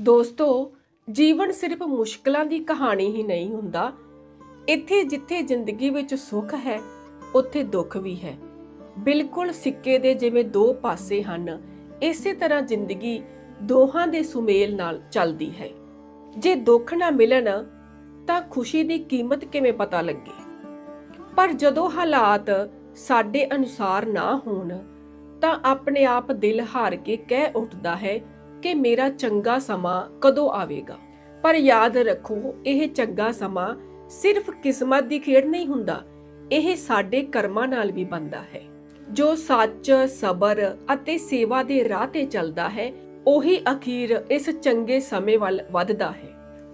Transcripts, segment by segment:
ਦੋਸਤੋ, ਜੀਵਨ ਸਿਰਫ ਮੁਸ਼ਕਲਾਂ ਦੀ ਕਹਾਣੀ ਹੀ ਨਹੀਂ ਹੁੰਦਾ। ਇੱਥੇ ਜਿੱਥੇ ਜ਼ਿੰਦਗੀ ਵਿੱਚ ਸੁੱਖ ਹੈ, ਉੱਥੇ ਦੁੱਖ ਵੀ ਹੈ। ਬਿਲਕੁਲ ਸਿੱਕੇ ਦੇ ਜਿਵੇਂ ਦੋ ਪਾਸੇ ਹਨ, ਇਸੇ ਤਰ੍ਹਾਂ ਜ਼ਿੰਦਗੀ ਦੋਹਾਂ ਦੇ ਸੁਮੇਲ ਨਾਲ ਚੱਲਦੀ ਹੈ। ਜੇ ਦੁੱਖ ਨਾ ਮਿਲਣ, ਤਾਂ ਖੁਸ਼ੀ ਦੀ ਕੀਮਤ ਕਿਵੇਂ ਪਤਾ ਲੱਗੇ? ਪਰ ਜਦੋਂ ਹਾਲਾਤ ਸਾਡੇ ਅਨੁਸਾਰ ਨਾ ਹੋਣ, ਤਾਂ ਆਪਣੇ ਆਪ ਦਿਲ ਹਾਰ ਕੇ ਕਹਿ ਉੱਠਦਾ ਹੈ ਕਿ ਮੇਰਾ ਚੰਗਾ ਸਮਾਂ ਕਦੋਂ ਆਵੇਗਾ? ਪਰ ਯਾਦ ਰੱਖੋ, ਇਹ ਚੰਗਾ ਸਮਾਂ ਸਿਰਫ ਕਿਸਮਤ ਦੀ ਖੇਡ ਨਹੀਂ ਹੁੰਦਾ, ਇਹ ਸਾਡੇ ਕਰਮਾਂ ਨਾਲ ਵੀ ਬਣਦਾ ਹੈ। ਜੋ ਸੱਚ, ਸਬਰ ਅਤੇ ਸੇਵਾ ਦੇ ਰਾਹ ਤੇ ਚੱਲਦਾ ਹੈ, ਉਹੀ ਅਖੀਰ ਇਸ ਚੰਗੇ ਸਮੇਂ ਵੱਲ ਵੱਧਦਾ ਹੈ।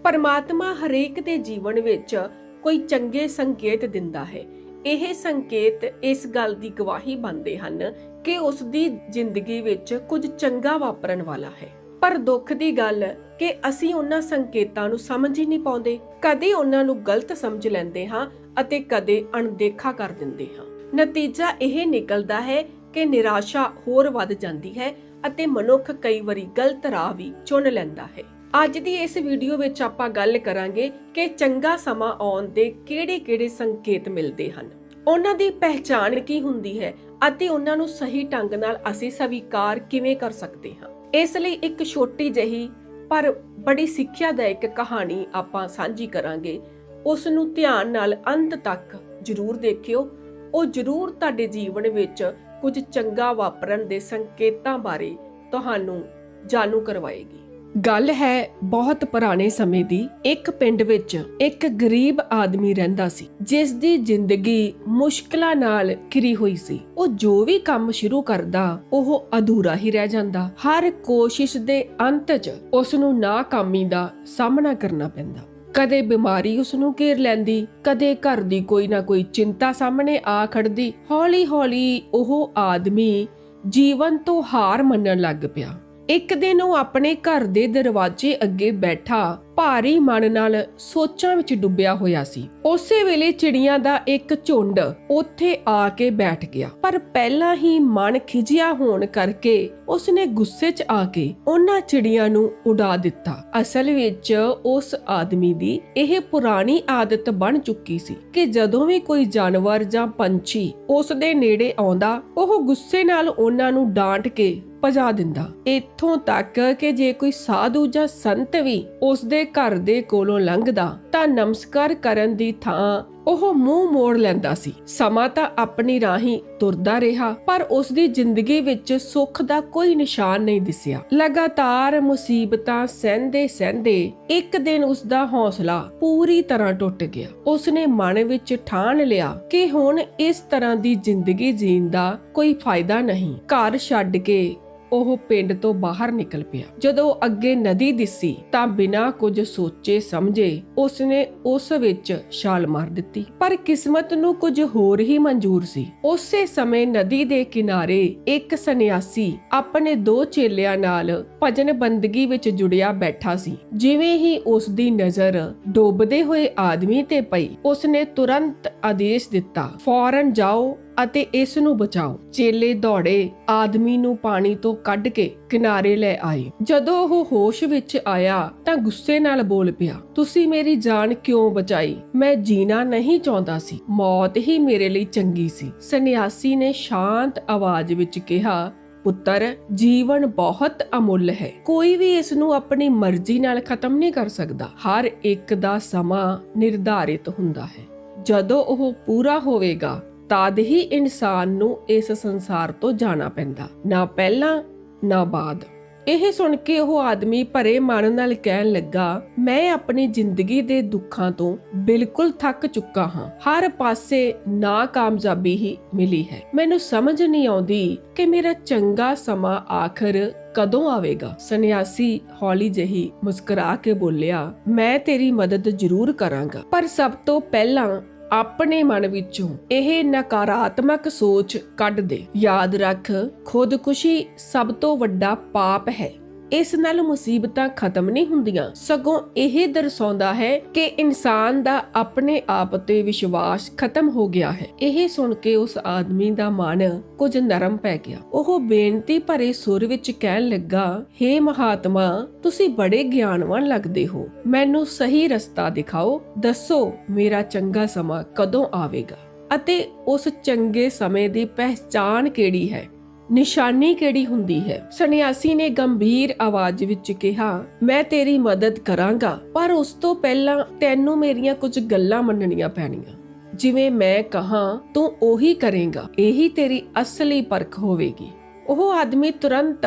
ਪਰਮਾਤਮਾ ਹਰੇਕ ਦੇ ਜੀਵਨ ਵਿੱਚ ਕੋਈ ਚੰਗੇ ਸੰਕੇਤ ਦਿੰਦਾ ਹੈ। ਇਹ ਸੰਕੇਤ ਇਸ ਗੱਲ ਦੀ ਗਵਾਹੀ ਬਣਦੇ ਹਨ ਕਿ ਉਸ ਦੀ ਜ਼ਿੰਦਗੀ ਵਿੱਚ ਕੁਝ ਚੰਗਾ ਵਾਪਰਨ ਵਾਲਾ ਹੈ। ਪਰ ਦੁੱਖ ਦੀ ਗੱਲ ਕਿ ਅਸੀਂ ਉਹਨਾਂ ਸੰਕੇਤਾਂ ਨੂੰ ਸਮਝ ਹੀ ਨਹੀਂ ਪਾਉਂਦੇ, ਕਦੇ ਉਹਨਾਂ ਨੂੰ ਗਲਤ ਸਮਝ ਲੈਂਦੇ ਹਾਂ ਅਤੇ ਕਦੇ ਅਣਦੇਖਾ ਕਰ ਦਿੰਦੇ ਹਾਂ। ਨਤੀਜਾ ਇਹ ਨਿਕਲਦਾ ਹੈ ਕਿ ਨਿਰਾਸ਼ਾ ਹੋਰ ਵੱਧ ਜਾਂਦੀ ਹੈ ਅਤੇ ਮਨੁੱਖ ਕਈ ਵਾਰੀ ਗਲਤ ਰਾਹ ਵੀ ਚੁਣ ਲੈਂਦਾ ਹੈ। ਅੱਜ ਦੀ ਇਸ ਵੀਡੀਓ ਵਿੱਚ ਆਪਾਂ ਗੱਲ ਕਰਾਂਗੇ ਕਿ ਚੰਗਾ ਸਮਾਂ ਆਉਣ ਦੇ ਕਿਹੜੇ-ਕਿਹੜੇ ਸੰਕੇਤ ਮਿਲਦੇ ਹਨ। ਉਹਨਾਂ ਦੀ ਪਹਿਚਾਣ ਕੀ ਹੁੰਦੀ ਹੈ ਅਤੇ ਉਹਨਾਂ ਨੂੰ ਸਹੀ ਢੰਗ ਨਾਲ ਅਸੀਂ ਸਵੀਕਾਰ ਕਿਵੇਂ ਕਰ ਸਕਦੇ ਹਾਂ। ਇਸ ਲਈ ਇੱਕ ਛੋਟੀ ਜਿਹੀ ਪਰ ਬੜੀ ਸਿੱਖਿਆਦਾਇਕ ਕਹਾਣੀ ਆਪਾਂ ਸਾਂਝੀ ਕਰਾਂਗੇ। ਉਸ ਨੂੰ ਧਿਆਨ ਨਾਲ ਅੰਤ ਤੱਕ ਜ਼ਰੂਰ ਦੇਖਿਓ। ਉਹ ਜ਼ਰੂਰ ਤੁਹਾਡੇ ਜੀਵਨ ਵਿੱਚ ਕੁਝ ਚੰਗਾ ਵਾਪਰਨ ਦੇ ਸੰਕੇਤਾਂ ਬਾਰੇ ਤੁਹਾਨੂੰ ਜਾਣੂ ਕਰਵਾਏਗੀ। ਗੱਲ ਹੈ ਬਹੁਤ ਪੁਰਾਣੇ ਸਮੇਂ ਦੀ। ਇੱਕ ਪਿੰਡ ਵਿੱਚ ਇੱਕ ਗਰੀਬ ਆਦਮੀ ਰਹਿੰਦਾ ਸੀ ਜਿਸ ਦੀ ਜ਼ਿੰਦਗੀ ਮੁਸ਼ਕਲਾਂ ਨਾਲ ਘਿਰੀ ਹੋਈ ਸੀ। ਉਹ ਜੋ ਵੀ ਕੰਮ ਸ਼ੁਰੂ ਕਰਦਾ, ਉਹ ਅਧੂਰਾ ਹੀ ਰਹਿ ਜਾਂਦਾ। ਹਰ ਕੋਸ਼ਿਸ਼ ਦੇ ਅੰਤ 'ਚ ਉਸ ਨੂੰ ਨਾਕਾਮੀ ਦਾ ਸਾਹਮਣਾ ਕਰਨਾ ਪੈਂਦਾ। ਕਦੇ ਬਿਮਾਰੀ ਉਸ ਨੂੰ ਘੇਰ ਲੈਂਦੀ, ਕਦੇ ਘਰ ਦੀ ਕੋਈ ਨਾ ਕੋਈ ਚਿੰਤਾ ਸਾਹਮਣੇ ਆ ਖੜਦੀ। ਹੌਲੀ-ਹੌਲੀ ਉਹ ਆਦਮੀ ਜੀਵਨ ਤੋਂ ਹਾਰ ਮੰਨਣ ਲੱਗ ਪਿਆ। ਇੱਕ ਦਿਨ ਉਹ ਆਪਣੇ ਘਰ ਦੇ ਦਰਵਾਜ਼ੇ ਅੱਗੇ ਬੈਠਾ, ਭਾਰੀ ਮਨ ਨਾਲ ਸੋਚਾਂ ਵਿੱਚ ਡੁੱਬਿਆ ਹੋਇਆ ਸੀ। ਉਸੇ ਵੇਲੇ ਚਿੜੀਆਂ ਦਾ ਇੱਕ ਝੁੰਡ ਉੱਥੇ ਆ ਕੇ ਬੈਠ ਗਿਆ। ਪਰ ਪਹਿਲਾਂ ਹੀ ਮਨ ਖਿਜਿਆ ਹੋਣ ਕਰਕੇ ਉਸਨੇ ਗੁੱਸੇ 'ਚ ਆ ਕੇ ਉਹਨਾਂ ਚਿੜੀਆਂ ਨੂੰ ਉਡਾ ਦਿੱਤਾ। ਅਸਲ ਵਿੱਚ ਉਸ ਆਦਮੀ ਦੀ ਇਹ ਪੁਰਾਣੀ ਆਦਤ ਬਣ ਚੁੱਕੀ ਸੀ ਕਿ ਜਦੋਂ ਵੀ ਕੋਈ ਜਾਨਵਰ ਜਾਂ ਪੰਛੀ ਉਸ ਦੇ ਨੇੜੇ ਆਉਂਦਾ, ਉਹ ਗੁੱਸੇ ਨਾਲ ਉਹਨਾਂ ਨੂੰ ਡਾਂਟ ਕੇ ਭਜਾ ਦਿੰਦਾ। ਇੱਥੋਂ ਤੱਕ ਕਿ ਜੇ ਕੋਈ ਸਾਧੂ ਜਾਂ ਸੰਤ ਵੀ ਉਸ ਦੇ ਘਰ ਦੇ ਕੋਲੋਂ ਲੰਘਦਾ, ਤਾਂ ਨਮਸਕਾਰ ਕਰਨ ਦੀ ਥਾਂ ਉਹ ਮੂੰਹ ਮੋੜ ਲੈਂਦਾ ਸੀ। ਸਮਾਂ ਤਾਂ ਆਪਣੀ ਰਾਹੀਂ ਤੁਰਦਾ ਰਿਹਾ, ਪਰ ਉਸ ਦੀ ਜ਼ਿੰਦਗੀ ਵਿੱਚ ਸੁੱਖ ਦਾ ਕੋਈ ਨਿਸ਼ਾਨ ਨਹੀਂ ਦਿਸਿਆ। ਲਗਾਤਾਰ ਮੁਸੀਬਤਾਂ ਸਹਿੰਦੇ ਸਹਿੰਦੇ ਇੱਕ ਦਿਨ ਉਸ ਦਾ ਹੌਸਲਾ ਪੂਰੀ ਤਰ੍ਹਾਂ ਟੁੱਟ ਗਿਆ। ਉਸ ਨੇ ਮਨ ਵਿੱਚ ਠਾਣ ਲਿਆ ਕਿ ਹੁਣ ਇਸ ਤਰ੍ਹਾਂ ਦੀ ਜ਼ਿੰਦਗੀ ਜੀਣ ਦਾ ਕੋਈ ਫਾਇਦਾ ਨਹੀਂ। ਘਰ ਛੱਡ ਕੇ ਉਹ ਪਿੰਡ ਤੋਂ ਬਾਹਰ ਨਿਕਲ ਪਿਆ। ਜਦੋਂ ਅੱਗੇ ਨਦੀ ਦਿਸੀ ਤਾਂ ਬਿਨਾਂ ਕੁਝ ਸੋਚੇ ਸਮਝੇ ਉਸਨੇ ਉਸ ਵਿੱਚ ਛਾਲ ਮਾਰ ਦਿੱਤੀ। ਪਰ ਕਿਸਮਤ ਨੂੰ ਕੁਝ ਹੋਰ ਹੀ ਮਨਜ਼ੂਰ ਸੀ। ਉਸੇ ਸਮੇਂ ਨਦੀ ਦੇ ਕਿਨਾਰੇ ਇੱਕ ਸੰਨਿਆਸੀ ਆਪਣੇ ਦੋ ਚੇਲਿਆਂ ਨਾਲ ਭਜਨ ਬੰਦਗੀ ਵਿੱਚ ਜੁੜਿਆ ਬੈਠਾ ਸੀ। ਜਿਵੇਂ ਹੀ ਉਸ ਦੀ ਨਜ਼ਰ ਡੋਬਦੇ ਹੋਏ ਆਦਮੀ ਤੇ ਪਈ, ਉਸਨੇ ਤੁਰੰਤ ਆਦੇਸ਼ ਦਿੱਤਾ, ਫੌਰਨ ਜਾਓ ਅਤੇ ਇਸ ਨੂੰ ਬਚਾਓ। ਚੇਲੇ ਦੌੜੇ, ਆਦਮੀ ਨੂੰ ਪਾਣੀ ਤੋਂ ਕੱਢ ਕੇ ਕਿਨਾਰੇ ਲੈ ਆਏ। ਜਦੋਂ ਉਹ ਹੋਸ਼ ਵਿੱਚ ਆਇਆ ਤਾਂ ਗੁੱਸੇ ਨਾਲ ਬੋਲ ਪਿਆ, ਤੁਸੀਂ ਮੇਰੀ ਜਾਨ ਕਿਉਂ ਬਚਾਈ? ਮੈਂ ਜੀਣਾ ਨਹੀਂ ਚਾਹੁੰਦਾ ਸੀ। ਮੌਤ ਹੀ ਮੇਰੇ ਲਈ ਚੰਗੀ ਸੀ। ਸੰਨਿਆਸੀ ਨੇ ਸ਼ਾਂਤ ਆਵਾਜ਼ ਵਿੱਚ ਕਿਹਾ, ਪੁੱਤਰ, ਜੀਵਨ ਬਹੁਤ ਅਮੁੱਲ ਹੈ। ਕੋਈ ਵੀ ਇਸ ਨੂੰ ਆਪਣੀ ਮਰਜ਼ੀ ਨਾਲ ਖਤਮ ਨਹੀਂ ਕਰ ਸਕਦਾ। ਹਰ ਇੱਕ ਦਾ ਸਮਾਂ ਨਿਰਧਾਰਿਤ ਹੁੰਦਾ ਹੈ। ਜਦੋਂ ਉਹ ਪੂਰਾ ਹੋਵੇਗਾ ਤਦ ਹੀ ਇਨਸਾਨ ਨੂੰ ਇਸ ਸੰਸਾਰ ਤੋਂ ਜਾਣਾ ਪੈਂਦਾ। ਨਾ ਪਹਿਲਾਂ, ਨਾ ਬਾਅਦ। ਇਹ ਸੁਣ ਕੇ ਉਹ ਆਦਮੀ ਭਰੇ ਮਨ ਨਾਲ ਕਹਿਣ ਲੱਗਾ, ਮੈਂ ਆਪਣੀ ਜ਼ਿੰਦਗੀ ਦੇ ਦੁੱਖਾਂ ਤੋਂ ਬਿਲਕੁਲ ਥੱਕ ਚੁੱਕਾ ਹਾਂ। ਹਰ ਪਾਸੇ ਨਾਕਾਮਯਾਬੀ ਹੀ ਮਿਲੀ ਹੈ। ਮੈਨੂੰ ਸਮਝ ਨਹੀਂ ਆਉਂਦੀ ਕਿ ਮੇਰਾ ਚੰਗਾ ਸਮਾਂ ਆਖਰ ਕਦੋਂ ਆਵੇਗਾ। ਸੰਨਿਆਸੀ ਹੌਲੀ ਜਹੀ ਮੁਸਕਰਾ ਕੇ ਬੋਲਿਆ, ਮੈਂ ਤੇਰੀ ਮਦਦ ਜ਼ਰੂਰ ਕਰਾਂਗਾ। ਪਰ ਸਭ ਤੋਂ ਪਹਿਲਾਂ ਆਪਣੇ ਮਨ ਵਿੱਚੋਂ ਇਹ ਨਕਾਰਾਤਮਕ ਸੋਚ ਕੱਢ ਦੇ। ਯਾਦ ਰੱਖ, ਖੁਦਕੁਸ਼ੀ ਸਭ ਤੋਂ ਵੱਡਾ ਪਾਪ ਹੈ। ਇਸ ਨਾਲ ਮੁਸੀਬਤਾਂ ਖਤਮ ਨਹੀਂ ਹੁੰਦੀਆਂ। ਸਗੋਂ ਇਹ ਦਰਸਾਉਂਦਾ ਹੈ ਕਿ ਇਨਸਾਨ ਦਾ ਆਪਣੇ ਆਪ ਤੇ ਵਿਸ਼ਵਾਸ ਖਤਮ ਹੋ ਗਿਆ ਹੈ। ਇਹ ਸੁਣ ਕੇ ਉਸ ਆਦਮੀ ਦਾ ਮਨ ਕੁਝ ਨਰਮ ਪੈ ਗਿਆ। ਉਹ ਬੇਨਤੀ ਭਰੇ ਸੁਰ ਵਿੱਚ ਕਹਿਣ ਲੱਗਾ हे ਮਹਾਤਮਾ, ਤੁਸੀਂ ਬੜੇ ਗਿਆਨਵਾਨ ਲੱਗਦੇ ਹੋ। ਮੈਨੂੰ ਸਹੀ ਰਸਤਾ ਦਿਖਾਓ। ਦੱਸੋ, ਮੇਰਾ ਚੰਗਾ ਸਮਾਂ ਕਦੋਂ ਆਵੇਗਾ? ਅਤੇ ਉਸ ਚੰਗੇ ਸਮੇਂ ਦੀ ਪਹਿਚਾਨ ਕਿਹੜੀ ਹੈ? ਨਿਸ਼ਾਨੀ ਕਿਹੜੀ ਹੁੰਦੀ ਹੈ? ਸੰਨਿਆਸੀ ਨੇ ਗੰਭੀਰ ਆਵਾਜ਼ ਵਿੱਚ ਕਿਹਾ, ਮੈਂ ਤੇਰੀ ਮਦਦ ਕਰਾਂਗਾ, ਪਰ ਉਸ ਤੋਂ ਪਹਿਲਾਂ ਤੈਨੂੰ ਮੇਰੀਆਂ ਕੁਝ ਗੱਲਾਂ ਮੰਨਣੀਆਂ ਪੈਣੀਆਂ। ਜਿਵੇਂ ਮੈਂ ਕਹਾ, ਤੂੰ ਉਹੀ ਕਰੇਗਾ, ਇਹੀ ਤੇਰੀ ਅਸਲੀ ਪਰਖ ਹੋਵੇਗੀ। ਉਹ ਆਦਮੀ ਤੁਰੰਤ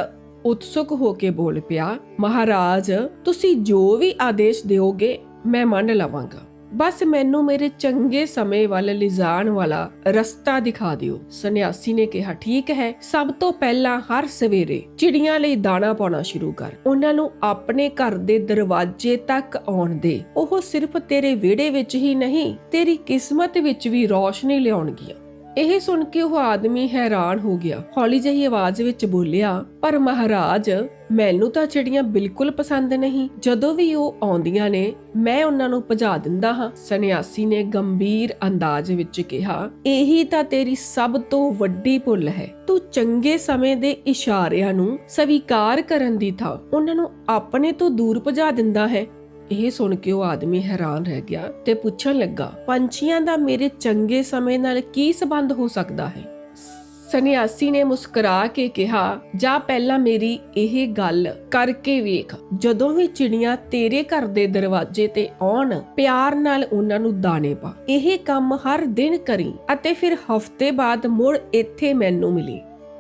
ਉਤਸੁਕ ਹੋ ਕੇ ਬੋਲ ਪਿਆ, ਮਹਾਰਾਜ, ਤੁਸੀਂ ਜੋ ਵੀ ਆਦੇਸ਼ ਦਿਓਗੇ, ਮੈਂ ਮੰਨ ਲਵਾਂਗਾ। ਬਸ ਮੈਨੂੰ ਮੇਰੇ ਚੰਗੇ ਸਮੇਂ ਵੱਲ ਲਿਜਾਣ ਵਾਲਾ ਰਸਤਾ ਦਿਖਾ ਦਿਓ। ਸੰਨਿਆਸੀ ਨੇ ਕਿਹਾ, ਠੀਕ ਹੈ, ਸਭ ਤੋਂ ਪਹਿਲਾਂ ਹਰ ਸਵੇਰੇ ਚਿੜੀਆਂ ਲਈ ਦਾਣਾ ਪਾਉਣਾ ਸ਼ੁਰੂ ਕਰ। ਉਹਨਾਂ ਨੂੰ ਆਪਣੇ ਘਰ ਦੇ ਦਰਵਾਜ਼ੇ ਤੱਕ ਆਉਣ ਦੇ। ਉਹ ਸਿਰਫ ਤੇਰੇ ਵਿਹੜੇ ਵਿੱਚ ਹੀ ਨਹੀਂ, ਤੇਰੀ ਕਿਸਮਤ ਵਿੱਚ ਵੀ ਰੌਸ਼ਨੀ ਲਿਆਉਣਗੀਆਂ। ਇਹ ਸੁਣ ਕੇ ਉਹ ਆਦਮੀ ਹੈਰਾਨ ਹੋ ਗਿਆ। ਹੌਲੀ ਜਿਹੀ ਆਵਾਜ਼ ਵਿੱਚ ਬੋਲਿਆ, ਪਰ ਮਹਾਰਾਜ, ਮੈਨੂੰ ਤਾਂ ਚਿੜੀਆਂ ਬਿਲਕੁਲ ਪਸੰਦ ਨਹੀਂ। ਜਦੋਂ ਵੀ ਉਹ ਆਉਂਦੀਆਂ ਨੇ, ਮੈਂ ਉਹਨਾਂ ਨੂੰ ਭਜਾ ਦਿੰਦਾ ਹਾਂ। ਸੰਨਿਆਸੀ ਨੇ ਗੰਭੀਰ ਅੰਦਾਜ਼ ਵਿੱਚ ਕਿਹਾ, ਇਹੀ ਤਾਂ ਤੇਰੀ ਸਭ ਤੋਂ ਵੱਡੀ ਭੁੱਲ ਹੈ। ਤੂੰ ਚੰਗੇ ਸਮੇਂ ਦੇ ਇਸ਼ਾਰਿਆਂ ਨੂੰ ਸਵੀਕਾਰ ਕਰਨ ਦੀ ਥਾਂ। ਉਹਨਾਂ ਨੂੰ ਆਪਣੇ ਤੋਂ ਦੂਰ ਭਜਾ ਦਿੰਦਾ ਹੈ। ਇਹ ਸੁਣ ਕੇ ਉਹ ਆਦਮੀ ਹੈਰਾਨ ਰਹਿ ਗਿਆ ਤੇ ਪੁੱਛਣ ਲੱਗਾ, ਪੰਛੀਆਂ ਦਾ ਮੇਰੇ ਚੰਗੇ ਸਮੇਂ ਨਾਲ ਕੀ ਸੰਬੰਧ ਹੋ ਸਕਦਾ ਹੈ? ਸਨਿਆਸੀ ਨੇ ਮੁਸਕਰਾ ਕੇ ਕਿਹਾ, ਜਾ ਪਹਿਲਾਂ ਮੇਰੀ ਇਹ ਗੱਲ ਕਰਕੇ ਵੇਖ। ਜਦੋਂ ਵੀ ਚਿੜੀਆਂ ਤੇਰੇ ਘਰ ਦੇ ਦਰਵਾਜ਼ੇ ਤੇ ਆਉਣ, ਪਿਆਰ ਨਾਲ ਉਹਨਾਂ ਨੂੰ ਦਾਣੇ ਪਾ। ਇਹ ਕੰਮ ਹਰ ਦਿਨ ਕਰੀ ਅਤੇ ਫਿਰ ਹਫ਼ਤੇ ਬਾਅਦ ਮੁੜ ਇੱਥੇ ਮੈਨੂੰ ਮਿਲੀ।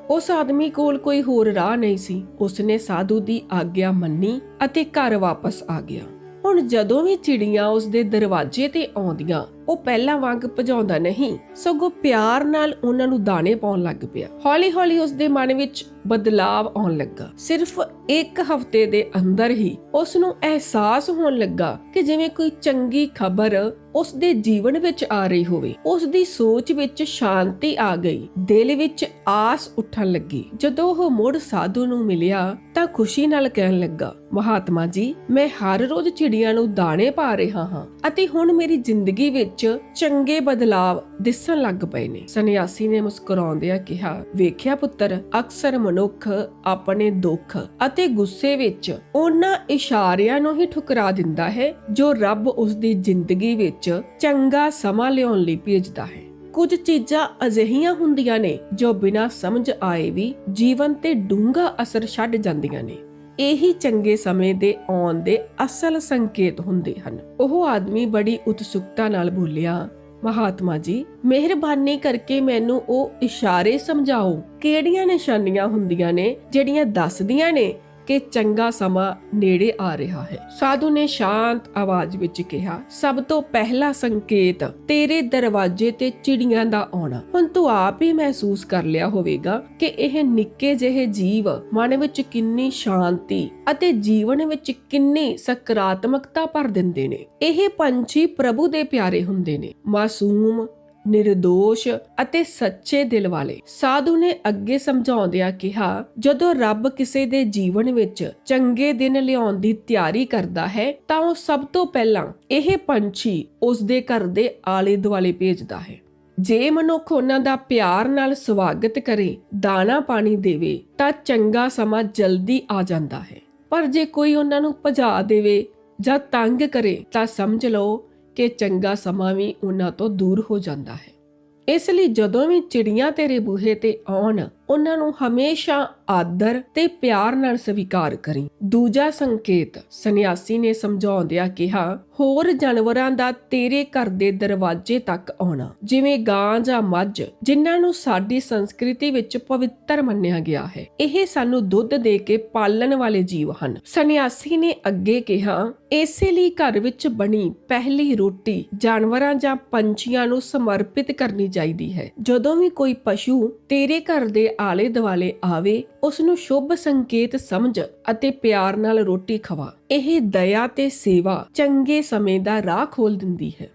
ਉਸ ਆਦਮੀ ਕੋਲ ਕੋਈ ਹੋਰ ਰਾਹ ਨਹੀਂ ਸੀ। ਉਸਨੇ ਸਾਧੂ ਦੀ ਆਗਿਆ ਮੰਨੀ ਅਤੇ ਘਰ ਵਾਪਸ ਆ ਗਿਆ। ਹੁਣ ਜਦੋਂ ਵੀ ਚਿੜੀਆਂ ਉਸ ਦੇ ਦਰਵਾਜ਼ੇ ਤੇ ਆਉਂਦੀਆਂ ਉਹ ਪਹਿਲਾਂ ਵਾਂਗ ਭਜਾਉਂਦਾ ਨਹੀਂ, ਸਗੋਂ ਪਿਆਰ ਨਾਲ ਉਹਨਾਂ ਨੂੰ ਦਾਣੇ ਪਾਉਣ ਲੱਗ ਪਿਆ। ਹੌਲੀ-ਹੌਲੀ ਉਸ ਦੇ ਮਨ ਵਿੱਚ ਬਦਲਾਵ ਆਉਣ ਲੱਗਾ। ਸਿਰਫ ਇੱਕ ਹਫ਼ਤੇ ਦੇ ਅੰਦਰ ਹੀ ਉਸ ਨੂੰ ਅਹਿਸਾਸ ਹੋਣ ਲੱਗਾ ਕਿ ਜਿਵੇਂ ਕੋਈ ਚੰਗੀ ਖਬਰ ਉਸ ਦੇ ਜੀਵਨ ਵਿੱਚ ਆ ਰਹੀ ਹੋਵੇ। ਉਸ ਦੀ ਸੋਚ ਵਿੱਚ ਸ਼ਾਂਤੀ ਆ ਗਈ। ਦਿਲ ਵਿੱਚ ਆਸ ਉੱਠਣ ਲੱਗੀ। ਜਦੋਂ ਉਹ ਮੁੜ ਸਾਧੂ ਨੂੰ ਮਿਲਿਆ ਤਾਂ ਖੁਸ਼ੀ ਨਾਲ ਕਹਿਣ ਲੱਗਾ, ਮਹਾਤਮਾ ਜੀ, ਮੈਂ ਹਰ ਰੋਜ਼ ਚਿੜੀਆਂ ਨੂੰ ਦਾਣੇ ਪਾ ਰਿਹਾ ਹਾਂ ਅਤੇ ਹੁਣ ਮੇਰੀ ਜ਼ਿੰਦਗੀ ਵਿੱਚ ਚੰਗੇ ਬਦਲਾਵ ਦਿਸਣ ਲੱਗ ਪਏ ਨੇ। ਸੰਨਿਆਸੀ ਨੇ ਮੁਸਕਰਾਉਂਦਿਆਂ ਕਿਹਾ, ਵੇਖਿਆ ਪੁੱਤਰ, ਅਕਸਰ ਮਨੁੱਖ ਆਪਣੇ ਦੁੱਖ ਅਤੇ ਗੁੱਸੇ ਵਿੱਚ ਉਹਨਾਂ ਇਸ਼ਾਰਿਆਂ ਨੂੰ ਹੀ ਠੁਕਰਾ ਦਿੰਦਾ ਹੈ, ਜੋ ਰੱਬ ਉਸ ਦੀ ਜ਼ਿੰਦਗੀ ਵਿੱਚ ਚੰਗਾ ਸਮਾਂ ਲਿਆਉਣ ਲਈ ਭੇਜਦਾ ਹੈ। ਕੁਝ ਚੀਜ਼ਾਂ ਅਜਿਹੀਆਂ ਹੁੰਦੀਆਂ ਨੇ, ਜੋ ਬਿਨਾਂ ਸਮਝ ਆਏ ਵੀ ਜੀਵਨ ਤੇ ਡੂੰਘਾ ਅਸਰ ਛੱਡ ਜਾਂਦੀਆਂ ਨੇ। ਇਹੀ ਚੰਗੇ ਸਮੇਂ ਦੇ ਆਉਣ ਦੇ ਅਸਲ ਸੰਕੇਤ ਹੁੰਦੇ ਹਨ। ਉਹ ਆਦਮੀ ਬੜੀ ਉਤਸੁਕਤਾ ਨਾਲ ਬੋਲਿਆ, ਮਹਾਤਮਾ ਜੀ, ਮਿਹਰਬਾਨੀ ਕਰਕੇ ਮੈਨੂੰ ਉਹ ਇਸ਼ਾਰੇ ਸਮਝਾਓ। ਕਿਹੜੀਆਂ ਨਿਸ਼ਾਨੀਆਂ ਹੁੰਦੀਆਂ ਨੇ, ਜਿਹੜੀਆਂ ਦੱਸਦੀਆਂ ਨੇ ਕਿ ਚੰਗਾ ਸਮਾਂ ਨੇੜੇ ਆ ਰਿਹਾ ਹੈ। ਸਾਧੂ ਨੇ ਸ਼ਾਂਤ ਆਵਾਜ਼ ਵਿੱਚ ਕਿਹਾ, ਸਭ ਤੋਂ ਪਹਿਲਾ ਸੰਕੇਤ ਤੇਰੇ ਦਰਵਾਜ਼ੇ ਤੇ ਚਿੜੀਆਂ ਦਾ ਆਉਣਾ। ਹੁਣ ਤੂੰ ਆਪ ਹੀ ਮਹਿਸੂਸ ਕਰ ਲਿਆ ਹੋਵੇਗਾ ਕਿ ਇਹ ਨਿੱਕੇ ਜਿਹੇ ਜੀਵ ਮਨ ਵਿੱਚ ਕਿੰਨੀ ਸ਼ਾਂਤੀ ਅਤੇ ਜੀਵਨ ਵਿੱਚ ਕਿੰਨੀ ਸਕਾਰਾਤਮਕਤਾ ਭਰ ਦਿੰਦੇ ਨੇ। ਇਹ ਪੰਛੀ ਪ੍ਰਭੂ ਦੇ ਪਿਆਰੇ ਹੁੰਦੇ ਨੇ। ਮਾਸੂਮ ਨਿਰਦੋਸ਼ ਅਤੇ ਸੱਚੇ ਦਿਲ ਵਾਲੇ। ਸਾਧੂ ਨੇ ਅੱਗੇ ਸਮਝਾਉਂਦਿਆਂ ਕਿਹਾ, ਜਦੋਂ ਰੱਬ ਕਿਸੇ ਦੇ ਜੀਵਨ ਵਿੱਚ ਚੰਗੇ ਦਿਨ ਲਿਆਉਣ ਦੀ ਤਿਆਰੀ ਕਰਦਾ ਹੈ, ਤਾਂ ਉਹ ਸਭ ਤੋਂ ਪਹਿਲਾਂ ਇਹ ਪੰਛੀ ਉਸ ਦੇ ਘਰ ਦੇ ਆਲੇ ਦੁਆਲੇ ਭੇਜਦਾ ਹੈ। ਜੇ ਮਨੁੱਖ ਉਹਨਾਂ ਦਾ ਪਿਆਰ ਨਾਲ ਸਵਾਗਤ ਕਰੇ, ਦਾਣਾ ਪਾਣੀ ਦੇਵੇ, ਤਾਂ ਚੰਗਾ ਸਮਾਂ ਜਲਦੀ ਆ ਜਾਂਦਾ ਹੈ। ਪਰ ਜੇ ਕੋਈ ਉਹਨਾਂ ਨੂੰ ਭਜਾ ਦੇਵੇ ਜਾਂ ਤੰਗ ਕਰੇ, ਤਾਂ ਸਮਝ ਲਓ ਕਿ ਚੰਗਾ ਸਮਾਂ ਵੀ ਉਹਨਾਂ ਤੋਂ ਦੂਰ ਹੋ ਜਾਂਦਾ ਹੈ। ਇਸ ਲਈ ਜਦੋਂ ਵੀ ਚਿੜੀਆਂ ਤੇਰੇ ਬੂਹੇ ਤੇ ਆਉਣ ਉਹਨਾਂ ਨੂੰ ਹਮੇਸ਼ਾ ਆਦਰ ਤੇ ਪਿਆਰ ਨਾਲ ਸਵੀਕਾਰ ਕਰੀ। ਦੂਜਾ ਸੰਕੇਤ ਸੰਨਿਆਸੀ ਨੇ ਸਮਝਾਉਂਦਿਆਂ ਕਿਹਾ, ਹੋਰ ਜਾਨਵਰਾਂ ਦਾ ਤੇਰੇ ਘਰ ਦੇ ਦਰਵਾਜ਼ੇ ਤੱਕ ਆਉਣਾ, ਜਿਵੇਂ ਗਾਂ ਜਾਂ ਮੱਝ, ਜਿਨ੍ਹਾਂ ਨੂੰ ਸਾਡੀ ਸੰਸਕ੍ਰਿਤੀ ਵਿੱਚ ਪਵਿੱਤਰ ਮੰਨਿਆ ਗਿਆ ਹੈ। ਇਹ ਸਾਨੂੰ ਦੁੱਧ ਦੇ ਕੇ ਪਾਲਣ ਵਾਲੇ ਜੀਵ ਹਨ। ਸੰਨਿਆਸੀ ਨੇ ਅੱਗੇ ਕਿਹਾ, ਇਸੇ ਲਈ ਘਰ ਵਿੱਚ ਬਣੀ ਪਹਿਲੀ ਰੋਟੀ ਜਾਨਵਰਾਂ ਜਾਂ ਪੰਛੀਆਂ ਨੂੰ ਸਮਰਪਿਤ ਕਰਨੀ ਚਾਹੀਦੀ ਹੈ। ਜਦੋਂ ਵੀ ਕੋਈ ਪਸ਼ੂ ਤੇਰੇ ਘਰ ਦੇ ਆਲੇ ਦੁਆਲੇ ਆਵੇ ਉਸ ਨੂੰ ਸ਼ੁਭ ਸੰਕੇਤ ਸਮਝ ਅਤੇ ਪਿਆਰ ਨਾਲ ਰੋਟੀ ਖਵਾ। ਇਹ ਦਇਆ ਤੇ ਸੇਵਾ ਚੰਗੇ ਸਮੇਂ ਦਾ ਰਾਹ ਖੋਲ ਦਿੰਦੀ ਹੈ।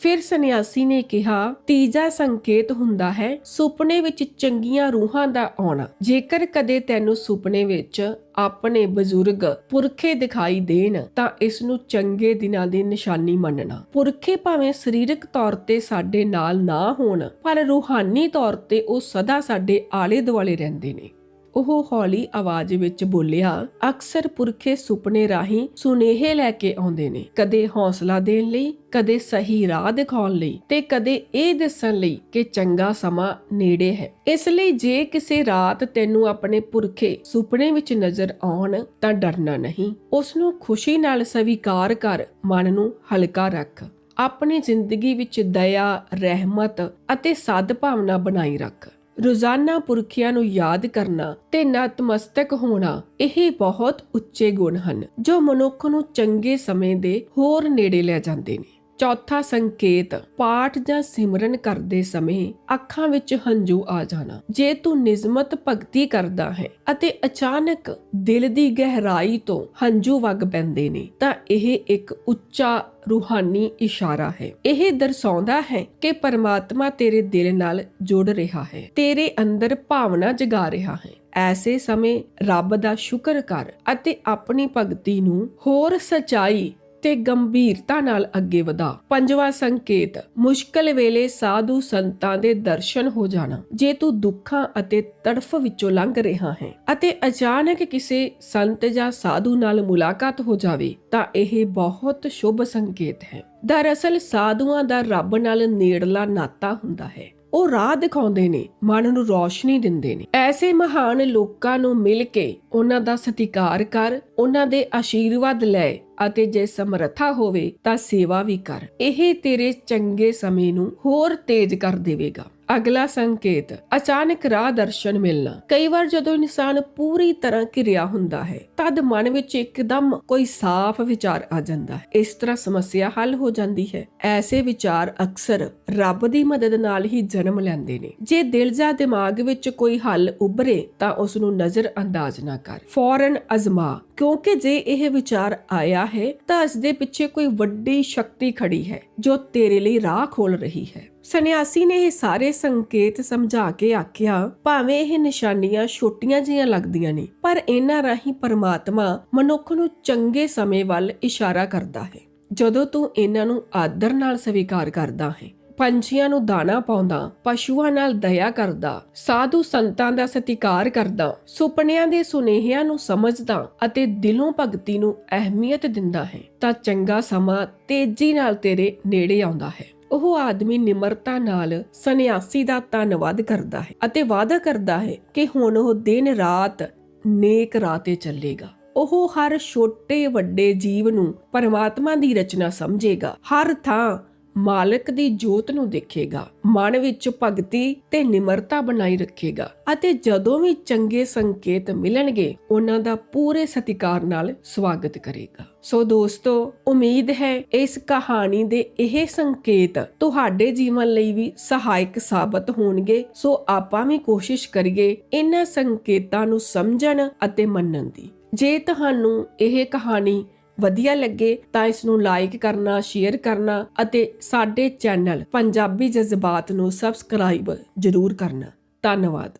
ਫਿਰ ਸੰਨਿਆਸੀ ਨੇ ਕਿਹਾ, ਤੀਜਾ ਸੰਕੇਤ ਹੁੰਦਾ ਹੈ, ਸੁਪਨੇ ਵਿੱਚ ਚੰਗੀਆਂ ਰੂਹਾਂ ਦਾ ਆਉਣਾ। ਜੇਕਰ ਕਦੇ ਤੈਨੂੰ ਸੁਪਨੇ ਵਿੱਚ ਆਪਣੇ ਬਜ਼ੁਰਗ ਪੁਰਖੇ ਦਿਖਾਈ ਦੇਣ, ਤਾਂ ਇਸ ਨੂੰ ਚੰਗੇ ਦਿਨਾਂ ਦੀ ਨਿਸ਼ਾਨੀ ਮੰਨਣਾ। ਪੁਰਖੇ ਭਾਵੇਂ ਸਰੀਰਕ ਤੌਰ ਤੇ ਸਾਡੇ ਨਾਲ ਨਾ ਹੋਣ, ਪਰ ਰੂਹਾਨੀ ਤੌਰ ਤੇ ਉਹ ਸਦਾ ਸਾਡੇ ਆਲੇ ਦੁਆਲੇ ਰਹਿੰਦੇ ਨੇ। ਉਹ ਹੌਲੀ ਆਵਾਜ਼ ਵਿੱਚ ਬੋਲਿਆ, ਅਕਸਰ ਪੁਰਖੇ ਸੁਪਨੇ ਰਾਹੀਂ ਸੁਨੇਹੇ ਲੈ ਕੇ ਆਉਂਦੇ ਨੇ। ਕਦੇ ਹੌਸਲਾ ਦੇਣ ਲਈ, ਕਦੇ ਸਹੀ ਰਾਹ ਦਿਖਾਉਣ ਲਈ ਤੇ ਕਦੇ ਇਹ ਦੱਸਣ ਲਈ ਕਿ ਚੰਗਾ ਸਮਾਂ ਨੇੜੇ ਹੈ। ਇਸ ਲਈ ਜੇ ਕਿਸੇ ਰਾਤ ਤੈਨੂੰ ਆਪਣੇ ਪੁਰਖੇ ਸੁਪਨੇ ਵਿੱਚ ਨਜ਼ਰ ਆਉਣ ਤਾਂ ਡਰਨਾ ਨਹੀਂ। ਉਸ ਨੂੰ ਖੁਸ਼ੀ ਨਾਲ ਸਵੀਕਾਰ ਕਰ, ਮਨ ਨੂੰ ਹਲਕਾ ਰੱਖ। ਆਪਣੀ ਜ਼ਿੰਦਗੀ ਵਿੱਚ ਦਇਆ, ਰਹਿਮਤ ਅਤੇ ਸਦਭਾਵਨਾ ਬਣਾਈ ਰੱਖ। ਰੋਜ਼ਾਨਾ ਪੁਰਖਿਆਂ ਨੂੰ ਯਾਦ ਕਰਨਾ ਤੇ ਨਤਮਸਤਕ ਹੋਣਾ ਇਹ ਬਹੁਤ ਉੱਚੇ ਗੁਣ ਹਨ, ਜੋ ਮਨੁੱਖ ਨੂੰ ਚੰਗੇ ਸਮੇਂ ਦੇ ਹੋਰ ਨੇੜੇ ਲੈ ਜਾਂਦੇ ਨੇ। ਚੌਥਾ ਸੰਕੇਤ, ਪਾਠ ਜਾਂ ਸਿਮਰਨ ਕਰਦੇ ਸਮੇਂ ਅੱਖਾਂ ਵਿੱਚ ਹੰਝੂ ਆ ਜਾਣਾ। ਜੇ ਤੂੰ ਨਿਯਮਤ ਭਗਤੀ ਕਰਦਾ ਹੈ ਅਤੇ ਅਚਾਨਕ ਦਿਲ ਦੀ ਗਹਿਰਾਈ ਤੋਂ ਹੰਝੂ ਵਗ ਪੈਂਦੇ ਨੇ, ਤਾਂ ਇਹ ਇੱਕ ਉੱਚਾ ਰੂਹਾਨੀ ਇਸ਼ਾਰਾ ਹੈ। ਇਹ ਦਰਸਾਉਂਦਾ ਹੈ ਕਿ ਪਰਮਾਤਮਾ ਤੇਰੇ ਦਿਲ ਨਾਲ ਜੁੜ ਰਿਹਾ ਹੈ, ਤੇਰੇ ਅੰਦਰ ਭਾਵਨਾ ਜਗਾ ਰਿਹਾ ਹੈ। ਐਸੇ ਸਮੇਂ ਰੱਬ ਦਾ ਸ਼ੁਕਰ ਕਰ ਅਤੇ ਆਪਣੀ ਭਗਤੀ ਨੂੰ ਹੋਰ ਸਚਾਈ ਤੇ ਗੰਭੀਰਤਾ ਨਾਲ ਅੱਗੇ ਵਧਾ। ਪੰਜਵਾਂ ਸੰਕੇਤ, ਮੁਸ਼ਕਲ ਵੇਲੇ ਸਾਧੂ ਸੰਤਾਂ ਦੇ ਦਰਸ਼ਨ ਹੋ ਜਾਣਾ। ਜੇ ਤੂੰ ਦੁੱਖਾਂ ਅਤੇ ਤੜਫ ਵਿੱਚੋਂ ਲੰਘ ਰਿਹਾ ਹੈ ਅਤੇ ਅਚਾਨਕ ਕਿਸੇ ਸੰਤ ਜਾਂ ਸਾਧੂ ਨਾਲ ਮੁਲਾਕਾਤ ਹੋ ਜਾਵੇ, ਤਾਂ ਇਹ ਬਹੁਤ ਸ਼ੁਭ ਸੰਕੇਤ ਹੈ। ਦਰਅਸਲ ਸਾਧੂਆਂ ਦਾ ਰੱਬ ਨਾਲ ਨੇੜਲਾ ਨਾਤਾ ਹੁੰਦਾ ਹੈ। ਉਹ ਰਾਹ ਦਿਖਾਉਂਦੇ ਨੇ, ਮਨ ਨੂੰ ਰੋਸ਼ਨੀ ਦਿੰਦੇ ਨੇ। ਐਸੇ ਮਹਾਨ ਲੋਕਾਂ ਨੂੰ ਮਿਲ ਕੇ ਉਹਨਾਂ ਦਾ ਸਤਿਕਾਰ ਕਰ, ਉਹਨਾਂ ਦੇ ਆਸ਼ੀਰਵਾਦ ਲੈ ਅਤੇ ਜੇ ਸਮਰੱਥਾ ਹੋਵੇ ਤਾਂ ਸੇਵਾ ਵੀ ਕਰ। ਇਹ ਤੇਰੇ ਚੰਗੇ ਸਮੇਂ ਨੂੰ ਹੋਰ ਤੇਜ਼ ਕਰ ਦੇਵੇਗਾ। ਅਗਲਾ ਸੰਕੇਤ, ਅਚਾਨਕ ਰਾਹ ਦਰਸ਼ਨ ਮਿਲਣਾ। ਕਈ ਵਾਰ ਜਦੋਂ ਇਨਸਾਨ ਪੂਰੀ ਤਰ੍ਹਾਂ ਘਿਰਿਆ ਹੁੰਦਾ ਹੈ, ਤਦ ਮਨ ਵਿੱਚ ਇੱਕਦਮ ਕੋਈ ਸਾਫ਼ ਵਿਚਾਰ ਆ ਜਾਂਦਾ ਹੈ। ਇਸ ਤਰ੍ਹਾਂ ਸਮੱਸਿਆ ਹੱਲ ਹੋ ਜਾਂਦੀ ਹੈ। ਐਸੇ ਵਿਚਾਰ ਅਕਸਰ ਰੱਬ ਦੀ ਮਦਦ ਨਾਲ ਹੀ ਜਨਮ ਲੈਂਦੇ ਨੇ। ਜੇ ਦਿਲ ਜਾਂ ਦਿਮਾਗ ਵਿੱਚ ਕੋਈ ਹੱਲ ਉਭਰੇ, ਤਾਂ ਉਸ ਨੂੰ ਨਜ਼ਰ ਅੰਦਾਜ਼ ਨਾ ਕਰ। ਫੌਰਨ ਅਜ਼ਮਾ, ਕਿਉਂਕਿ ਜੇ ਇਹ ਵਿਚਾਰ ਆਇਆ ਹੈ, ਤਾਂ ਇਸ ਦੇ ਪਿੱਛੇ ਕੋਈ ਵੱਡੀ ਸ਼ਕਤੀ ਖੜੀ ਹੈ, ਜੋ ਤੇਰੇ ਲਈ ਰਾਹ ਖੋਲ ਰਹੀ ਹੈ। ਸੰਨਿਆਸੀ ਨੇ ਇਹ ਸਾਰੇ ਸੰਕੇਤ ਸਮਝਾ ਕੇ ਆਖਿਆ, ਭਾਵੇਂ ਇਹ ਨਿਸ਼ਾਨੀਆਂ ਛੋਟੀਆਂ ਜਿਹੀਆਂ ਲੱਗਦੀਆਂ ਨੇ, ਪਰ ਇਹਨਾਂ ਰਾਹੀਂ ਪਰਮਾਤਮਾ ਮਨੁੱਖ ਨੂੰ ਚੰਗੇ ਸਮੇਂ ਵੱਲ ਇਸ਼ਾਰਾ ਕਰਦਾ ਹੈ। ਜਦੋਂ ਤੂੰ ਇਹਨਾਂ ਨੂੰ ਆਦਰ ਨਾਲ ਸਵੀਕਾਰ ਕਰਦਾ ਹੈ ਪੰਛੀਆਂ ਨੂੰ ਦਾਣਾ ਪਾਉਂਦਾ, ਪਸ਼ੂਆਂ ਨਾਲ ਦਇਆ ਕਰਦਾ, ਸਾਧੂ ਸੰਤਾਂ ਦਾ ਸਤਿਕਾਰ ਕਰਦਾ, ਸੁਪਨਿਆਂ ਦੇ ਸੁਨੇਹਿਆਂ ਨੂੰ ਸਮਝਦਾ ਅਤੇ ਦਿਲੋਂ ਭਗਤੀ ਨੂੰ ਅਹਿਮੀਅਤ ਦਿੰਦਾ ਹੈ, ਤਾਂ ਚੰਗਾ ਸਮਾਂ ਤੇਜ਼ੀ ਨਾਲ ਤੇਰੇ ਨੇੜੇ ਆਉਂਦਾ ਹੈ। ਉਹ ਆਦਮੀ ਨਿਮਰਤਾ ਨਾਲ ਸੰਨਿਆਸੀ ਦਾ ਧੰਨਵਾਦ ਕਰਦਾ ਹੈ ਅਤੇ ਵਾਅਦਾ ਕਰਦਾ ਹੈ ਕਿ ਹੁਣ ਉਹ ਦਿਨ ਰਾਤ ਨੇਕ ਰਾਹ ਤੇ ਚੱਲੇਗਾ। ਉਹ ਹਰ ਛੋਟੇ ਵੱਡੇ ਜੀਵ ਨੂੰ ਪਰਮਾਤਮਾ ਦੀ ਰਚਨਾ ਸਮਝੇਗਾ। ਹਰ ਥਾਂ ਮਾਲਕ ਦੀ ਜੋਤ ਨੂੰ ਦੇਖੇਗਾ, ਮਨ ਵਿੱਚ ਭਗਤੀ ਤੇ ਨਿਮਰਤਾ ਬਣਾਈ ਰੱਖੇਗਾ ਅਤੇ ਜਦੋਂ ਵੀ ਚੰਗੇ ਸੰਕੇਤ ਮਿਲਣਗੇ, ਉਹਨਾਂ ਦਾ ਪੂਰੇ ਸਤਿਕਾਰ ਨਾਲ ਸਵਾਗਤ ਕਰੇਗਾ। ਸੋ ਦੋਸਤੋ, ਉਮੀਦ ਹੈ ਇਸ ਕਹਾਣੀ ਦੇ ਇਹ ਸੰਕੇਤ ਤੁਹਾਡੇ ਜੀਵਨ ਲਈ ਵੀ ਸਹਾਇਕ ਸਾਬਤ ਹੋਣਗੇ। ਸੋ ਆਪਾਂ ਵੀ ਕੋਸ਼ਿਸ਼ ਕਰੀਏ ਇਹਨਾਂ ਸੰਕੇਤਾਂ ਨੂੰ ਸਮਝਣ ਅਤੇ ਮੰਨਣ ਦੀ। ਜੇ ਤੁਹਾਨੂੰ ਇਹ ਕਹਾਣੀ ਵਧੀਆ ਲੱਗੇ ਤਾਂ ਇਸ ਨੂੰ ਲਾਈਕ ਕਰਨਾ ਸ਼ੇਅਰ ਕਰਨਾ ਅਤੇ ਸਾਡੇ ਚੈਨਲ ਪੰਜਾਬੀ ਜਜ਼ਬਾਤ ਨੂੰ ਸਬਸਕ੍ਰਾਈਬ ਜ਼ਰੂਰ ਕਰਨਾ। ਧੰਨਵਾਦ।